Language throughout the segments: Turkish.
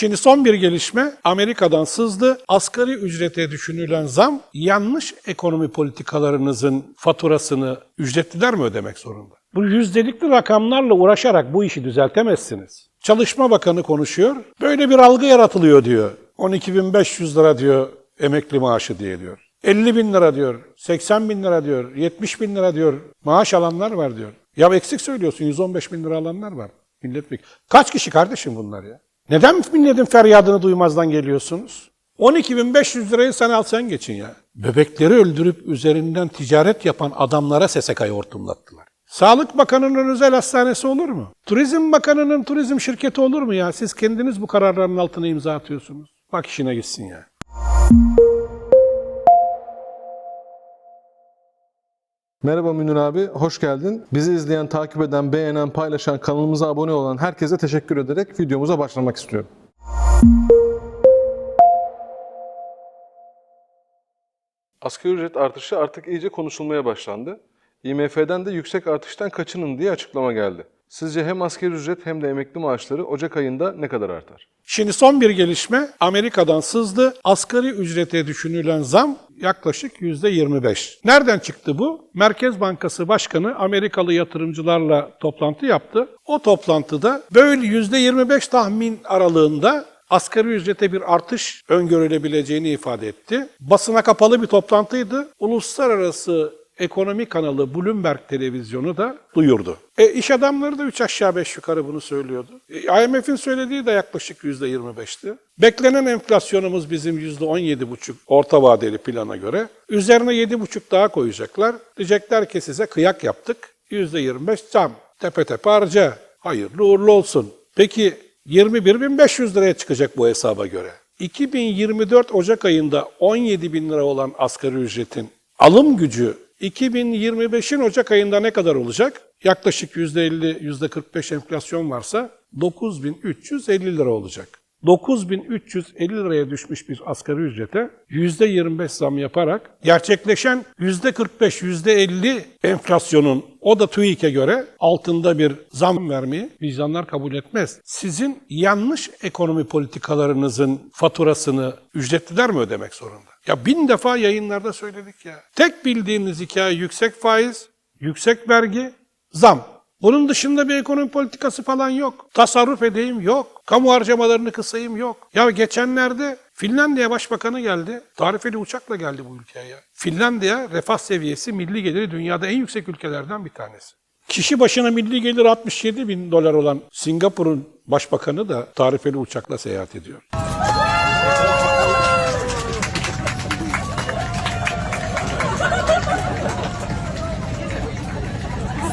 Şimdi son bir gelişme Amerika'dan sızdı. Asgari ücrete düşünülen zam yanlış ekonomi politikalarınızın faturasını ücretliler mi ödemek zorunda? Bu yüzdelikli rakamlarla uğraşarak bu işi düzeltemezsiniz. Çalışma Bakanı konuşuyor. Böyle bir algı yaratılıyor diyor. 12.500 lira diyor emekli maaşı diye diyor. 50 bin lira diyor, 80 bin lira diyor, 70 bin lira diyor maaş alanlar var diyor. Ya eksik söylüyorsun 115 bin lira alanlar var milletvekili. Kaç kişi kardeşim bunlar ya? Neden milletin feryadını duymazdan geliyorsunuz? 12.500 lirayı sen al sen geçin ya. Bebekleri öldürüp üzerinden ticaret yapan adamlara SSK'yı hortumlattılar. Sağlık Bakanı'nın özel hastanesi olur mu? Turizm Bakanı'nın turizm şirketi olur mu ya? Siz kendiniz bu kararların altına imza atıyorsunuz. Bak işine gitsin ya. Merhaba Münir abi, hoş geldin. Bizi izleyen, takip eden, beğenen, paylaşan, kanalımıza abone olan herkese teşekkür ederek videomuza başlamak istiyorum. Asgari ücret artışı artık iyice konuşulmaya başlandı. IMF'den de yüksek artıştan kaçının diye açıklama geldi. Sizce hem asgari ücret hem de emekli maaşları Ocak ayında ne kadar artar? Şimdi son bir gelişme Amerika'dan sızdı. Asgari ücrete düşünülen zam yaklaşık %25. Nereden çıktı bu? Merkez Bankası Başkanı Amerikalı yatırımcılarla toplantı yaptı. O toplantıda böyle %25 tahmin aralığında asgari ücrete bir artış öngörülebileceğini ifade etti. Basına kapalı bir toplantıydı. Uluslararası ekonomi kanalı Bloomberg televizyonu da duyurdu. E, iş adamları da 3 aşağı 5 yukarı bunu söylüyordu. E, IMF'in söylediği de yaklaşık %25'ti. Beklenen enflasyonumuz bizim %17,5 orta vadeli plana göre. Üzerine 7,5 daha koyacaklar. Diyecekler ki size kıyak yaptık. %25 zam. Tepe tepe harca. Hayırlı uğurlu olsun. Peki 21.500 liraya çıkacak bu hesaba göre. 2024 Ocak ayında 17 bin lira olan asgari ücretin alım gücü 2025'in Ocak ayında ne kadar olacak? Yaklaşık %50, %45 enflasyon varsa 9350 lira olacak. 9350 liraya düşmüş bir asgari ücrete %25 zam yaparak gerçekleşen %45, %50 enflasyonun o da TÜİK'e göre altında bir zam vermeyi vicdanlar kabul etmez. Sizin yanlış ekonomi politikalarınızın faturasını ücretliler mi ödemek zorunda? Ya bin defa yayınlarda söyledik ya. Tek bildiğiniz hikaye yüksek faiz, yüksek vergi, zam. Bunun dışında bir ekonomi politikası falan yok. Tasarruf edeyim yok. Kamu harcamalarını kısayım yok. Ya geçenlerde Finlandiya Başbakanı geldi. Tarifeli uçakla geldi bu ülkeye ya. Finlandiya refah seviyesi milli geliri dünyada en yüksek ülkelerden bir tanesi. Kişi başına milli gelir 67 bin dolar olan Singapur'un başbakanı da tarifeli uçakla seyahat ediyor.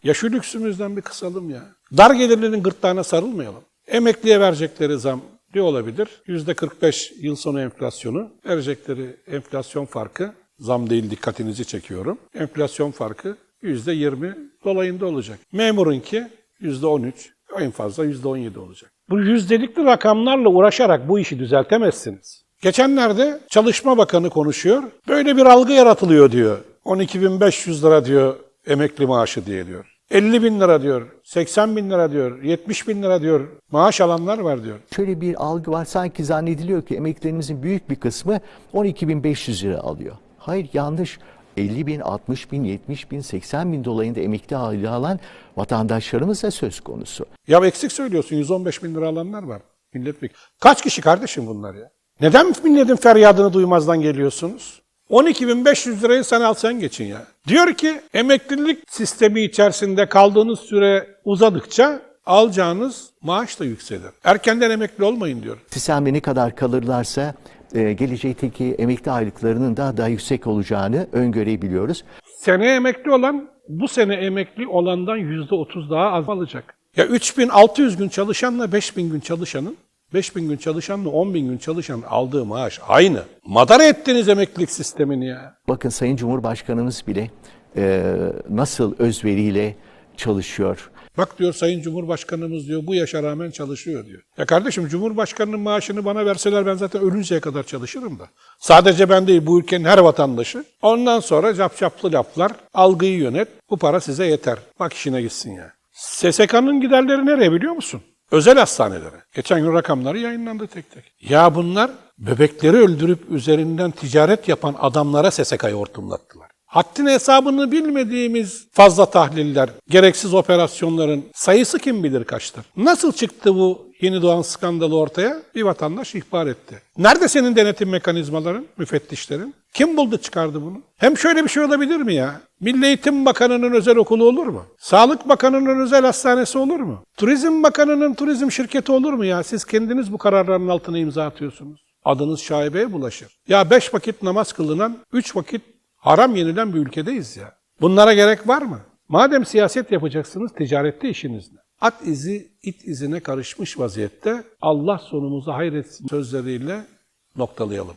Ya şu lüksümüzden bir kısalım ya. Dar gelirlerin gırtlağına sarılmayalım. Emekliye verecekleri zam ne olabilir? %45 yıl sonu enflasyonu. Verecekleri enflasyon farkı, zam değil dikkatinizi çekiyorum. Enflasyon farkı %20 dolayında olacak. Memurunki %13, en fazla %17 olacak. Bu yüzdelikli rakamlarla uğraşarak bu işi düzeltemezsiniz. Geçenlerde Çalışma Bakanı konuşuyor. Böyle bir algı yaratılıyor diyor. 12.500 lira diyor emekli maaşı diye diyor. 50 bin lira diyor, 80 bin lira diyor, 70 bin lira diyor maaş alanlar var diyor. Şöyle bir algı var sanki zannediliyor ki emeklilerimizin büyük bir kısmı 12.500 lira alıyor. Hayır yanlış. 50 bin, 60 bin, 70 bin, 80 bin dolayında emekli aylığı alan vatandaşlarımız da söz konusu. Ya eksik söylüyorsun 115 bin lira alanlar var milletvekili. Kaç kişi kardeşim bunlar ya? Neden milletin feryadını duymazdan geliyorsunuz? 12.500 lirayı sen al sen geçin ya. Diyor ki emeklilik sistemi içerisinde kaldığınız süre uzadıkça alacağınız maaş da yükselir. Erkenden emekli olmayın diyor. Sistemde ne kadar kalırlarsa e, gelecekteki emekli aylıklarının daha daha yüksek olacağını öngörebiliyoruz. Seneye emekli olan bu sene emekli olandan %30 daha az alacak. Ya 3600 gün çalışanla 5000 gün çalışanın 5000 gün çalışanla 10.000 gün çalışanın aldığı maaş aynı. Madara ettiniz emeklilik sistemini ya. Bakın Sayın Cumhurbaşkanımız bile e, nasıl özveriyle çalışıyor. Bak diyor Sayın Cumhurbaşkanımız diyor bu yaşa rağmen çalışıyor diyor. Ya kardeşim Cumhurbaşkanının maaşını bana verseler ben zaten ölünceye kadar çalışırım da. Sadece ben değil bu ülkenin her vatandaşı. Ondan sonra capcaplı laflar, algıyı yönet. Bu para size yeter. Bak işine gitsin ya. SSK'nın giderleri nereye biliyor musun? Özel hastanelere. Geçen gün rakamları yayınlandı tek tek. Ya bunlar bebekleri öldürüp üzerinden ticaret yapan adamlara SSK'yı hortumlattılar. Haddini hesabını bilmediğimiz fazla tahliller, gereksiz operasyonların sayısı kim bilir kaçtır. Nasıl çıktı bu yeni doğan skandalı ortaya? Bir vatandaş ihbar etti. Nerede senin denetim mekanizmaların, müfettişlerin? Kim buldu çıkardı bunu? Hem şöyle bir şey olabilir mi ya? Milli Eğitim Bakanı'nın özel okulu olur mu? Sağlık Bakanı'nın özel hastanesi olur mu? Turizm Bakanı'nın turizm şirketi olur mu ya? Siz kendiniz bu kararların altına imza atıyorsunuz. Adınız şaibeye bulaşır. Ya beş vakit namaz kılınan, üç vakit haram yenilen bir ülkedeyiz ya. Bunlara gerek var mı? Madem siyaset yapacaksınız, ticarette işiniz ne? At izi it izine karışmış vaziyette Allah sonumuzu hayretsin sözleriyle noktalayalım.